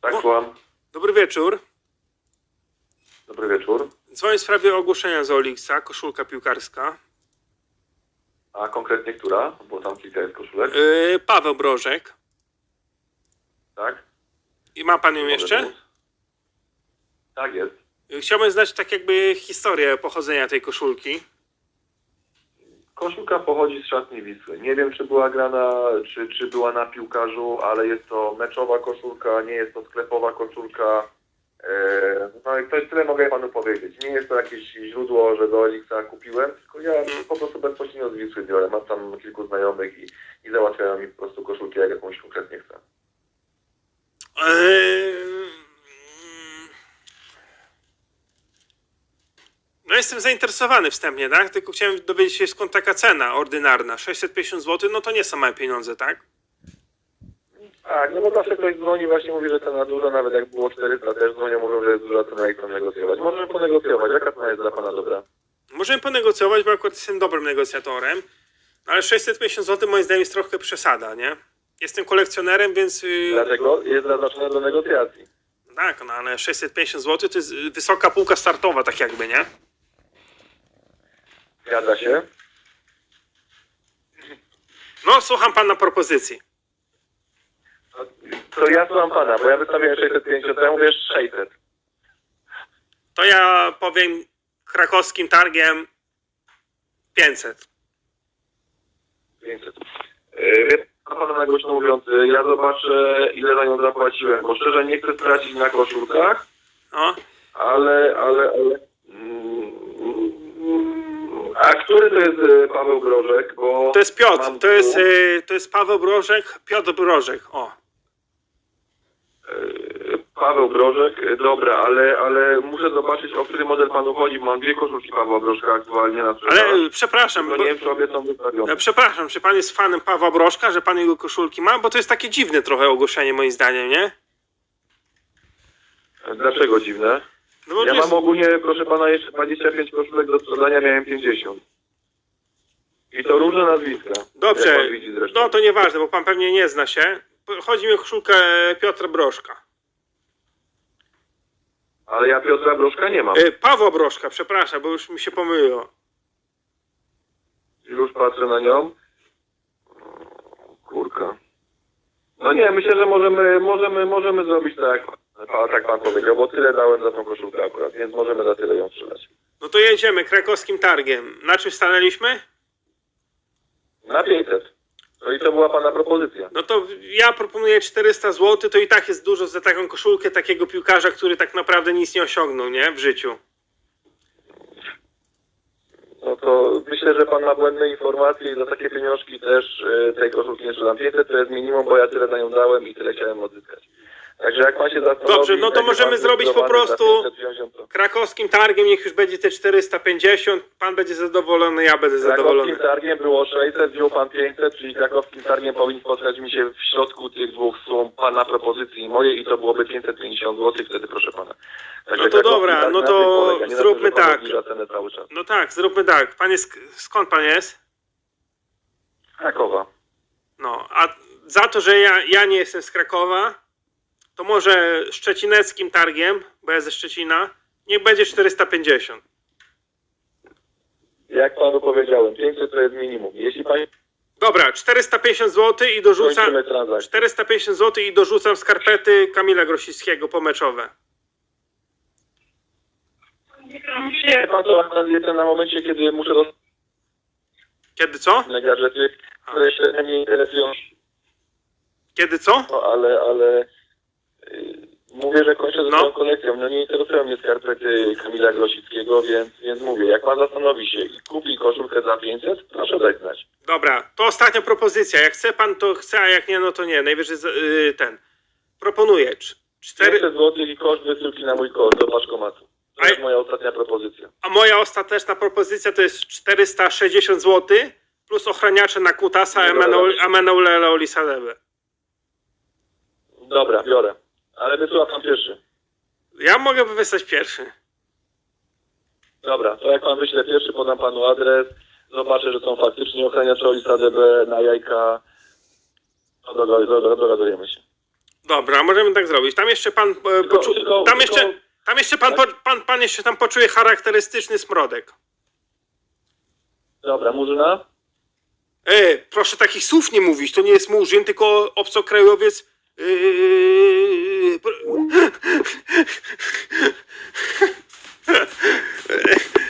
Tak, słucham. Dobry wieczór. Dobry wieczór. Dzwonię w sprawie ogłoszenia z Olixa, koszulka piłkarska. A konkretnie która? Bo tam kilka jest koszulek. Yy, Paweł Brożek. Tak? I ma pan ją Mogę jeszcze? Tak jest. Yy, Chciałbym znać tak jakby historię pochodzenia tej koszulki. Koszulka pochodzi z szatni Wisły. Nie wiem, czy była grana, czy, czy była na piłkarzu, ale jest to meczowa koszulka, nie jest to sklepowa koszulka. Eee, no i to tyle mogę panu powiedzieć. Nie jest to jakieś źródło, że do Elixa kupiłem, tylko ja po prostu bezpośrednio z Wisły biorę. Mam tam kilku znajomych i, i załatwiają mi po prostu koszulkę, jak jakąś konkretnie chcę. Yy, No jestem zainteresowany wstępnie, tak? Tylko chciałem dowiedzieć się skąd taka cena ordynarna. 650 zł, no to nie są małe pieniądze, tak? Tak, no bo zawsze ktoś dzwoni właśnie mówi, że cena duża, nawet jak było 400 też dzwonią, mówią, że jest duża cena i chcą negocjować. Możemy ponegocjować. Jaka cena jest dla pana dobra? Możemy ponegocjować, bo akurat jestem dobrym negocjatorem, ale 650 zł moim zdaniem jest trochę przesada, nie? Jestem kolekcjonerem, więc yy, Dlatego jest zaznaczone do negocjacji. tak, no ale 650 zł to jest yy, wysoka półka startowa, tak jakby, nie? Zgadza się. No, słucham pana propozycji. To ja słucham pana, bo ja wystawiłem 650, to ja mówię 600. To ja powiem krakowskim targiem 500. 500. Yy, Wie pan na głośno mówiący, ja zobaczę ile za nią zapłaciłem, bo szczerze nie chcę stracić na koszulkach, No, ale, ale, ale... który to jest e, Paweł Grożek? Bo to jest Piotr, mam to jest, yy, to jest Paweł Brożek, Piotr Brożek, o. e, Paweł Brożek, e, dobra, ale, ale muszę zobaczyć o który model panu chodzi, bo mam dwie koszulki Pawła Brożka aktualnie na sprzedaż. Ale przepraszam, Tylko bo, nie wiem, czy obie są wystawione. e, przepraszam, czy pan jest fanem Pawła Brożka, że pan jego koszulki ma? Bo to jest takie dziwne trochę ogłoszenie moim zdaniem, nie? Dlaczego dziwne? No bo Ja jest, mam ogólnie, proszę pana, jeszcze 25 koszulek do sprzedania, miałem 50. I to różne nazwiska. Jak Dobrze, pan widzi zresztą. no to nieważne, bo pan pewnie nie zna się. Chodzi mi o koszulkę Piotra Brożka. Ale ja Piotra Brożka nie mam. E, Pawła Brożka, przepraszam, bo już mi się pomyliło. Już patrzę na nią. Kurka. No nie, myślę, że możemy, możemy, możemy zrobić tak, jak tak pan powiedział, bo tyle dałem za tą koszulkę akurat, więc możemy za tyle ją sprzedać. No to jedziemy krakowskim targiem. Na czym stanęliśmy? Na 500. No i to była pana propozycja. No to ja proponuję 400 zł, to i tak jest dużo za taką koszulkę takiego piłkarza, który tak naprawdę nic nie osiągnął, nie? W życiu. No to myślę, że pan ma błędne informacje i za takie pieniążki też e, tej koszulki nie sprzedam. 500 to jest minimum, bo ja tyle za nią dałem i tyle chciałem odzyskać. Także jak pan się zastanowi... Dobrze, no to możemy zrobić po prostu- 500 wziąć ją, to- Krakowskim targiem niech już będzie te 450, pan będzie zadowolony, ja będę zadowolony. Krakowskim targiem było 600, wziął pan 500, czyli krakowskim targiem powinien spotkać mi się w środku tych dwóch sum pana propozycji i mojej i to byłoby 550 zł wtedy proszę pana. Także No to dobra, no to polega, zróbmy tak. No tak, zróbmy tak. Pan jest, skąd pan jest? Krakowa. No, a za to, że ja, ja nie jestem z Krakowa, to może szczecineckim targiem, bo ja ze Szczecina, niech będzie 450. Jak panu powiedziałem, 500 to jest minimum. Jeśli pan Dobra, 450 zł i dorzucam. kończymy transakcję. 450 zł i dorzucam skarpety Kamila Grosickiego pomeczowe. Nie, pan to pan jestem na momencie, kiedy muszę dostać Kiedy co? inne gadżety, które średnio mnie interesują, Kiedy co? no, ale, ale mówię, że kończę ze No. swoją kolekcją. No nie interesują mnie skarpety Kamila Grosickiego, więc, więc mówię, jak pan zastanowi się i kupi koszulkę za 500, proszę dać znać. Dobra, to ostatnia propozycja. Jak chce pan, to chce, a jak nie, no to nie. Najwyżej yy, ten. Proponuję. cz- 4, 400 zł i koszt wysyłki na mój kod do paczkomatu. To A- jest moja ostatnia propozycja. a moja ostateczna propozycja to jest 460 zł plus ochraniacze na kutasa. Emanuela Olisadebe. Dobra, biorę. Ale wysyła pan pierwszy. Ja mogę wysłać pierwszy. Dobra, to jak pan wyśle pierwszy, podam panu adres. Zobaczę, że są faktycznie ochraniacze Olisa DB na jajka. To doga- do- do- dogadujemy się. Dobra, możemy tak zrobić. Tam jeszcze pan e, Tylko- poczu... tylko- tam jeszcze, tylko- tam jeszcze pan, Tak? po, pan, pan jeszcze tam poczuje charakterystyczny smrodek. Dobra, Murzyna? E, proszę takich słów nie mówić, to nie jest murzyn, tylko obcokrajowiec yy, Ele.